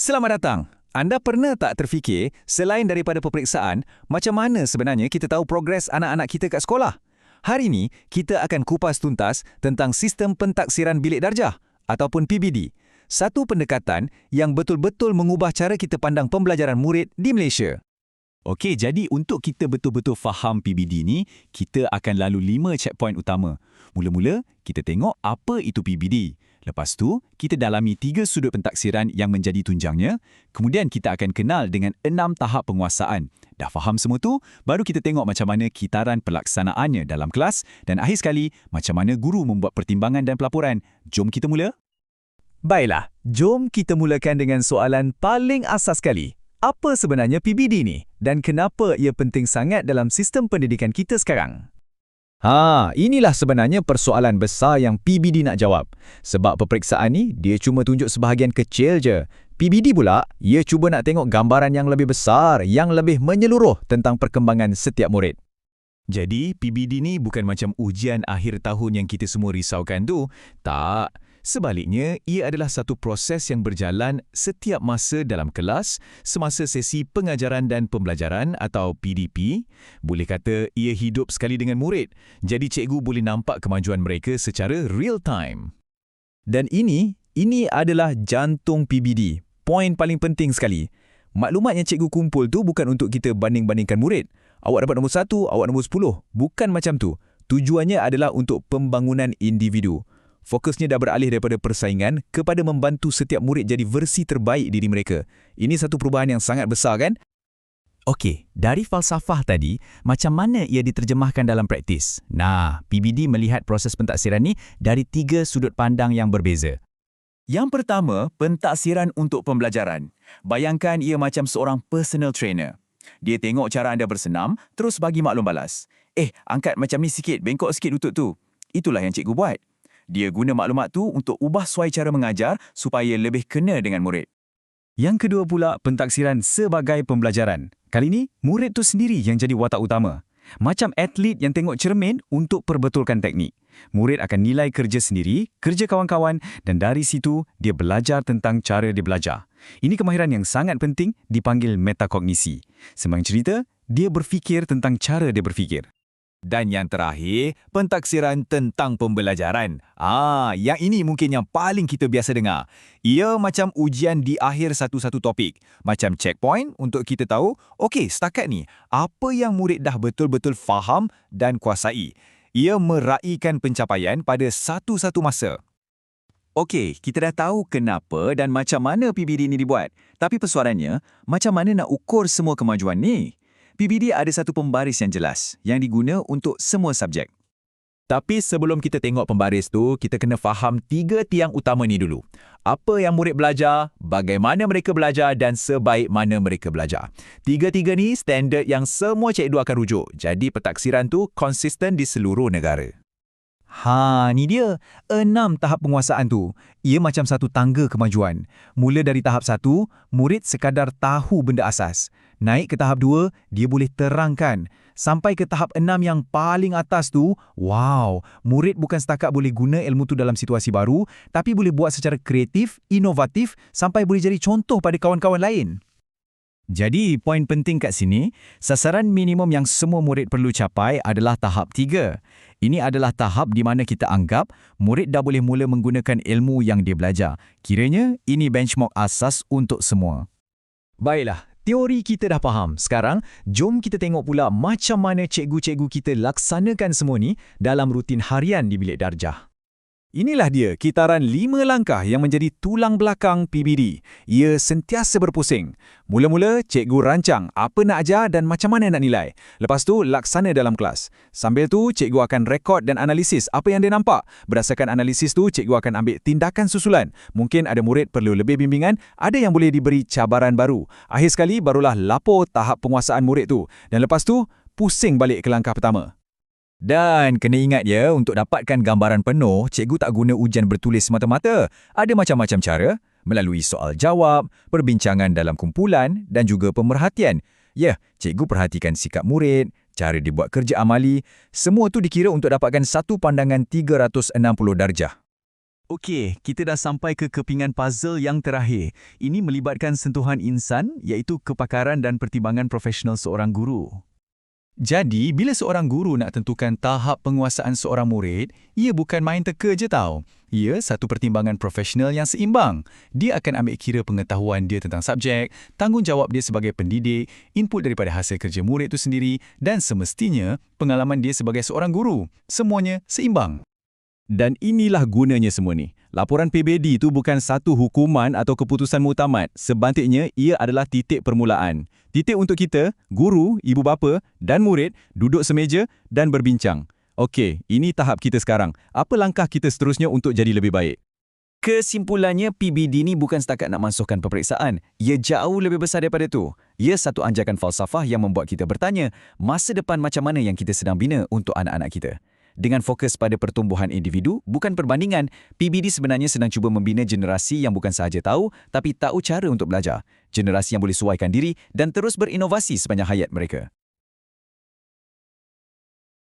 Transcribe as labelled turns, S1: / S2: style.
S1: Selamat datang. Anda pernah tak terfikir, selain daripada peperiksaan, macam mana sebenarnya kita tahu progres anak-anak kita kat sekolah? Hari ini, kita akan kupas tuntas tentang sistem pentaksiran bilik darjah ataupun PBD. Satu pendekatan yang betul-betul mengubah cara kita pandang pembelajaran murid di Malaysia.
S2: Okey, jadi untuk kita betul-betul faham PBD ni, kita akan lalu lima checkpoint utama. Mula-mula, kita tengok apa itu PBD. Lepas tu, kita dalami tiga sudut pentaksiran yang menjadi tunjangnya. Kemudian kita akan kenal dengan enam tahap penguasaan. Dah faham semua tu, baru kita tengok macam mana kitaran pelaksanaannya dalam kelas dan akhir sekali, macam mana guru membuat pertimbangan dan pelaporan. Jom kita mula.
S1: Baiklah, jom kita mulakan dengan soalan paling asas sekali. Apa sebenarnya PBD ni dan kenapa ia penting sangat dalam sistem pendidikan kita sekarang? Ha, inilah sebenarnya persoalan besar yang PBD nak jawab. Sebab peperiksaan ni dia cuma tunjuk sebahagian kecil je. PBD pula, ia cuba nak tengok gambaran yang lebih besar, yang lebih menyeluruh tentang perkembangan setiap murid.
S2: Jadi, PBD ni bukan macam ujian akhir tahun yang kita semua risaukan tu. Tak. Sebaliknya, ia adalah satu proses yang berjalan setiap masa dalam kelas semasa sesi pengajaran dan pembelajaran atau PDP. Boleh kata ia hidup sekali dengan murid, jadi cikgu boleh nampak kemajuan mereka secara real time.
S1: Dan ini, ini adalah jantung PBD. Poin paling penting sekali. Maklumat yang cikgu kumpul tu bukan untuk kita banding-bandingkan murid. Awak dapat nombor satu, awak nombor sepuluh. Bukan macam tu. Tujuannya adalah untuk pembangunan individu. Fokusnya dah beralih daripada persaingan kepada membantu setiap murid jadi versi terbaik diri mereka. Ini satu perubahan yang sangat besar kan?
S2: Okey, dari falsafah tadi, macam mana ia diterjemahkan dalam praktis? Nah, PBD melihat proses pentaksiran ni dari tiga sudut pandang yang berbeza. Yang pertama, pentaksiran untuk pembelajaran. Bayangkan ia macam seorang personal trainer. Dia tengok cara anda bersenam, terus bagi maklum balas. Eh, angkat macam ni sikit, bengkok sikit lutut tu. Itulah yang cikgu buat. Dia guna maklumat tu untuk ubah suai cara mengajar supaya lebih kena dengan murid.
S1: Yang kedua pula pentaksiran sebagai pembelajaran. Kali ini, murid tu sendiri yang jadi watak utama. Macam atlet yang tengok cermin untuk perbetulkan teknik. Murid akan nilai kerja sendiri, kerja kawan-kawan dan dari situ dia belajar tentang cara dia belajar. Ini kemahiran yang sangat penting dipanggil metakognisi. Semang cerita, dia berfikir tentang cara dia berfikir.
S2: Dan yang terakhir, pentaksiran tentang pembelajaran. Ah, yang ini mungkin yang paling kita biasa dengar. Ia macam ujian di akhir satu-satu topik. Macam checkpoint untuk kita tahu, okey, setakat ni, apa yang murid dah betul-betul faham dan kuasai. Ia meraihkan pencapaian pada satu-satu masa. Okey, kita dah tahu kenapa dan macam mana PBD ini dibuat. Tapi persoalannya, macam mana nak ukur semua kemajuan ni? PBD ada satu pembaris yang jelas yang diguna untuk semua subjek. Tapi sebelum kita tengok pembaris tu, kita kena faham tiga tiang utama ni dulu. Apa yang murid belajar, bagaimana mereka belajar dan sebaik mana mereka belajar. Tiga-tiga ni standard yang semua cikgu akan rujuk. Jadi pentaksiran tu konsisten di seluruh negara.
S1: Ha, ni dia. Enam tahap penguasaan tu. Ia macam satu tangga kemajuan. Mula dari tahap satu, murid sekadar tahu benda asas. Naik ke tahap dua, dia boleh terangkan. Sampai ke tahap enam yang paling atas tu, wow, murid bukan setakat boleh guna ilmu tu dalam situasi baru, tapi boleh buat secara kreatif, inovatif, sampai boleh jadi contoh pada kawan-kawan lain. Jadi, poin penting kat sini, sasaran minimum yang semua murid perlu capai adalah tahap tiga. Ini adalah tahap di mana kita anggap murid dah boleh mula menggunakan ilmu yang dia belajar. Kiranya, ini benchmark asas untuk semua. Baiklah, teori kita dah faham. Sekarang, jom kita tengok pula macam mana cikgu-cikgu kita laksanakan semua ni dalam rutin harian di bilik darjah. Inilah dia kitaran lima langkah yang menjadi tulang belakang PBD. Ia sentiasa berpusing. Mula-mula, cikgu rancang apa nak ajar dan macam mana nak nilai. Lepas tu, laksana dalam kelas. Sambil tu, cikgu akan rekod dan analisis apa yang dia nampak. Berdasarkan analisis tu, cikgu akan ambil tindakan susulan. Mungkin ada murid perlu lebih bimbingan, ada yang boleh diberi cabaran baru. Akhir sekali, barulah lapor tahap penguasaan murid tu. Dan lepas tu, pusing balik ke langkah pertama. Dan kena ingat ya, untuk dapatkan gambaran penuh, cikgu tak guna ujian bertulis semata-mata. Ada macam-macam cara, melalui soal jawab, perbincangan dalam kumpulan dan juga pemerhatian. Ya, cikgu perhatikan sikap murid, cara dibuat kerja amali, semua tu dikira untuk dapatkan satu pandangan 360 darjah.
S3: Okey, kita dah sampai ke kepingan puzzle yang terakhir. Ini melibatkan sentuhan insan iaitu kepakaran dan pertimbangan profesional seorang guru.
S1: Jadi, bila seorang guru nak tentukan tahap penguasaan seorang murid, ia bukan main teka je tau. Ia satu pertimbangan profesional yang seimbang. Dia akan ambil kira pengetahuan dia tentang subjek, tanggungjawab dia sebagai pendidik, input daripada hasil kerja murid itu sendiri dan semestinya pengalaman dia sebagai seorang guru. Semuanya seimbang.
S3: Dan inilah gunanya semua ni. Laporan PBD itu bukan satu hukuman atau keputusan muktamad. Sebaliknya, ia adalah titik permulaan. Titik untuk kita, guru, ibu bapa dan murid duduk semeja dan berbincang. Okey, ini tahap kita sekarang. Apa langkah kita seterusnya untuk jadi lebih baik?
S2: Kesimpulannya, PBD ni bukan setakat nak masukkan peperiksaan. Ia jauh lebih besar daripada itu. Ia satu anjakan falsafah yang membuat kita bertanya, masa depan macam mana yang kita sedang bina untuk anak-anak kita. Dengan fokus pada pertumbuhan individu, bukan perbandingan, PBD sebenarnya sedang cuba membina generasi yang bukan sahaja tahu, tapi tahu cara untuk belajar. Generasi yang boleh suaikan diri dan terus berinovasi sepanjang hayat mereka.